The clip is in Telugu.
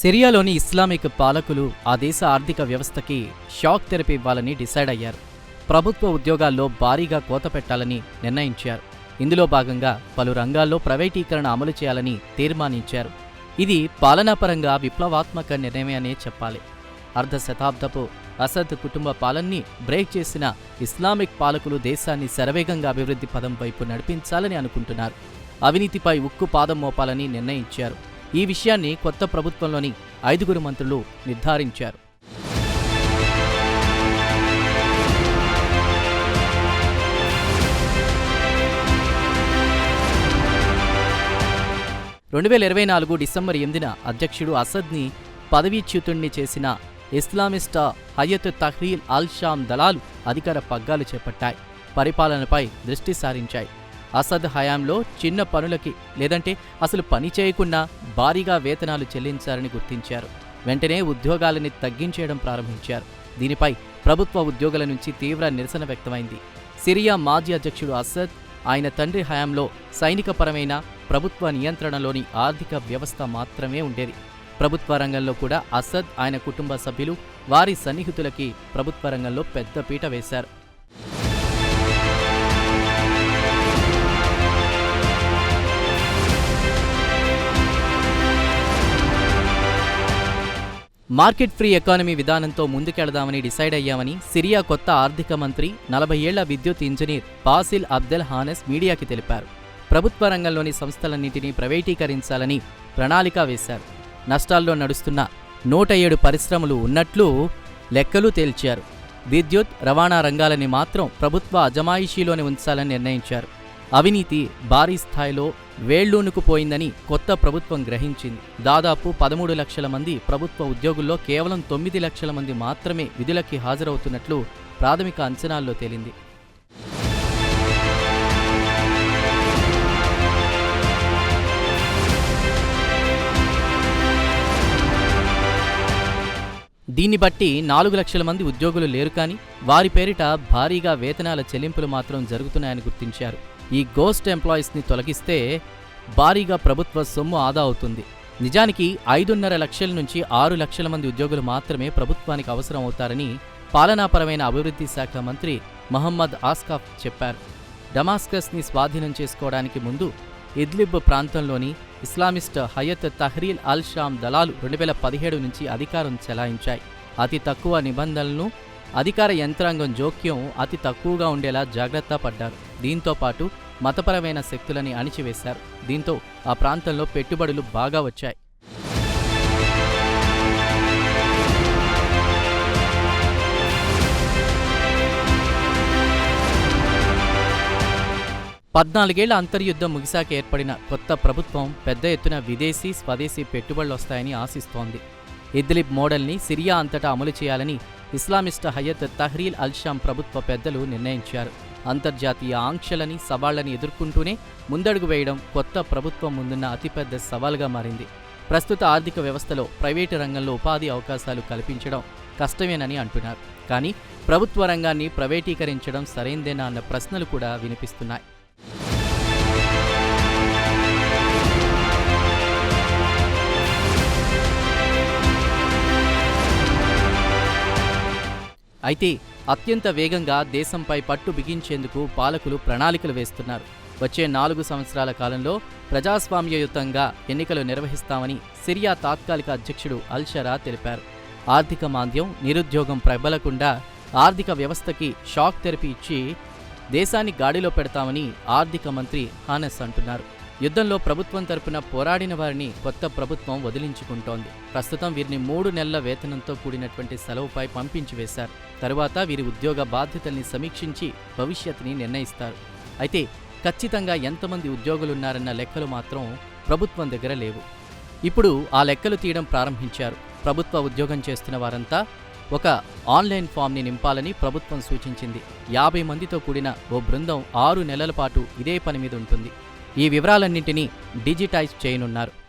సిరియాలోని ఇస్లామిక్ పాలకులు ఆ దేశ ఆర్థిక వ్యవస్థకి షాక్ థెరపీ ఇవ్వాలని డిసైడ్ అయ్యారు. ప్రభుత్వ ఉద్యోగాల్లో భారీగా కోత పెట్టాలని నిర్ణయించారు. ఇందులో భాగంగా పలు రంగాల్లో ప్రైవేటీకరణ అమలు చేయాలని తీర్మానించారు. ఇది పాలనాపరంగా విప్లవాత్మక నిర్ణయమే అనే చెప్పాలి. అర్ధ శతాబ్దపు అసద్ కుటుంబ పాలన్ని బ్రేక్ చేసిన ఇస్లామిక్ పాలకులు దేశాన్ని శరవేగంగా అభివృద్ధి పదం వైపు నడిపించాలని అనుకుంటున్నారు. అవినీతిపై ఉక్కు పాదం మోపాలని నిర్ణయించారు. ఈ విషయాన్ని కొత్త ప్రభుత్వంలోని ఐదుగురు మంత్రులు నిర్ధారించారు. రెండు వేల ఇరవై నాలుగు డిసెంబర్ ఎనిమిదిన అధ్యక్షుడు అసద్ని పదవీచ్యుతుణ్ణి చేసిన Islamist Hayat Tahrir al Sham దళాలు అధికార పగ్గాలు చేపట్టాయి. పరిపాలనపై దృష్టి సారించాయి. అసద్ హయాంలో చిన్న పనులకి లేదంటే అసలు పని చేయకుండా భారీగా వేతనాలు చెల్లించారని గుర్తించారు. వెంటనే ఉద్యోగాలని తగ్గించేయడం ప్రారంభించారు. దీనిపై ప్రభుత్వ ఉద్యోగుల నుంచి తీవ్ర నిరసన వ్యక్తమైంది. సిరియా మాజీ అధ్యక్షుడు అసద్ ఆయన తండ్రి హయాంలో సైనికపరమైన ప్రభుత్వ నియంత్రణలోని ఆర్థిక వ్యవస్థ మాత్రమే ఉండేది. ప్రభుత్వ రంగంలో కూడా అసద్ ఆయన కుటుంబ సభ్యులు వారి సన్నిహితులకి ప్రభుత్వ రంగంలో పెద్ద పీట వేశారు. మార్కెట్ ఫ్రీ ఎకానమీ విధానంతో ముందుకెళదామని డిసైడ్ అయ్యామని సిరియా కొత్త ఆర్థిక మంత్రి నలభై ఏళ్ళ విద్యుత్ ఇంజనీర్ బాసిల్ అబ్దెల్ హానెస్ మీడియాకి తెలిపారు. ప్రభుత్వ రంగంలోని సంస్థలన్నింటినీ ప్రైవేటీకరించాలని ప్రణాళిక వేశారు. నష్టాల్లో నడుస్తున్న నూట ఏడు పరిశ్రమలు ఉన్నట్లు లెక్కలు తేల్చారు. విద్యుత్ రవాణా రంగాలని మాత్రం ప్రభుత్వ అజమాయిషీలోనే ఉంచాలని నిర్ణయించారు. అవినీతి భారీ స్థాయిలో వేళ్ళూనుకుపోయిందని కొత్త ప్రభుత్వం గ్రహించింది. దాదాపు పదమూడు లక్షల మంది ప్రభుత్వ ఉద్యోగుల్లో కేవలం తొమ్మిది లక్షల మంది మాత్రమే విధులకి హాజరవుతున్నట్లు ప్రాథమిక అంచనాల్లో తేలింది. దీన్ని బట్టి నాలుగు లక్షల మంది ఉద్యోగులు లేరు కానీ వారి పేరిట భారీగా వేతనాల చెల్లింపులు మాత్రం జరుగుతున్నాయని గుర్తించారు. ఈ గోస్ట్ ఎంప్లాయీస్ని తొలగిస్తే భారీగా ప్రభుత్వ సొమ్ము ఆదా అవుతుంది. నిజానికి ఐదున్నర లక్షల నుంచి ఆరు లక్షల మంది ఉద్యోగులు మాత్రమే ప్రభుత్వానికి అవసరం అవుతారని పాలనాపరమైన అభివృద్ధి శాఖ మంత్రి మహమ్మద్ ఆస్కాఫ్ చెప్పారు. డమాస్కస్ని స్వాధీనం చేసుకోవడానికి ముందు ఇద్లిబ్ ప్రాంతంలోని Islamist Hayat Tahrir al Sham దళాలు రెండు వేల పదిహేడు నుంచి అధికారం చెలాయించాయి. అతి తక్కువ నిబంధనలను అధికార యంత్రాంగం జోక్యం అతి తక్కువగా ఉండేలా జాగ్రత్త పడ్డారు. దీంతో పాటు మతపరమైన శక్తులని అణిచివేశారు. దీంతో ఆ ప్రాంతంలో పెట్టుబడులు బాగా వచ్చాయి. పద్నాలుగేళ్ళ అంతర్యుద్ధం ముగిశాక ఏర్పడిన కొత్త ప్రభుత్వం పెద్ద ఎత్తున విదేశీ స్వదేశీ పెట్టుబడులు వస్తాయని ఆశిస్తోంది. ఇద్లిబ్ మోడల్ని సిరియా అంతటా అమలు చేయాలని ఇస్లామిస్ట్ హయత్ తహ్రీల్ అల్షాం ప్రభుత్వ పెద్దలు నిర్ణయించారు. అంతర్జాతీయ ఆంక్షలని సవాళ్ళని ఎదుర్కొంటూనే ముందడుగు వేయడం కొత్త ప్రభుత్వం ముందున్న అతిపెద్ద సవాల్గా మారింది. ప్రస్తుత ఆర్థిక వ్యవస్థలో ప్రైవేటు రంగంలో ఉపాధి అవకాశాలు కల్పించడం కష్టమేనని అంటున్నారు. కానీ ప్రభుత్వ రంగాన్ని ప్రైవేటీకరించడం సరైందేనా అన్న ప్రశ్నలు కూడా వినిపిస్తున్నాయి. అయితే అత్యంత వేగంగా దేశంపై పట్టు బిగించేందుకు పాలకులు ప్రణాళికలు వేస్తున్నారు. వచ్చే నాలుగు సంవత్సరాల కాలంలో ప్రజాస్వామ్యయుతంగా ఎన్నికలు నిర్వహిస్తామని సిరియా తాత్కాలిక అధ్యక్షుడు అల్షరా తెలిపారు. ఆర్థిక మాంద్యం నిరుద్యోగం ప్రబలకుండా ఆర్థిక వ్యవస్థకి షాక్ థెరపీ ఇచ్చి దేశాన్ని గాడిలో పెడతామని ఆర్థిక మంత్రి హానెస్ అంటున్నారు. యుద్ధంలో ప్రభుత్వం తరపున పోరాడిన వారిని కొత్త ప్రభుత్వం వదిలించుకుంటోంది. ప్రస్తుతం వీరిని మూడు నెలల వేతనంతో కూడినటువంటి సెలవుపై పంపించి వేశారు. తరువాత వీరి ఉద్యోగ బాధ్యతల్ని సమీక్షించి భవిష్యత్తుని నిర్ణయిస్తారు. అయితే ఖచ్చితంగా ఎంతమంది ఉద్యోగులున్నారన్న లెక్కలు మాత్రం ప్రభుత్వం దగ్గర లేవు. ఇప్పుడు ఆ లెక్కలు తీయడం ప్రారంభించారు. ప్రభుత్వ ఉద్యోగం చేస్తున్న వారంతా ఒక ఆన్లైన్ ఫామ్ని నింపాలని ప్రభుత్వం సూచించింది. యాభై మందితో కూడిన ఓ బృందం ఆరు నెలల పాటు ఇదే పని మీద ఉంటుంది. ఈ వివరాలన్నింటినీ డిజిటైజ్ చేయనున్నారు.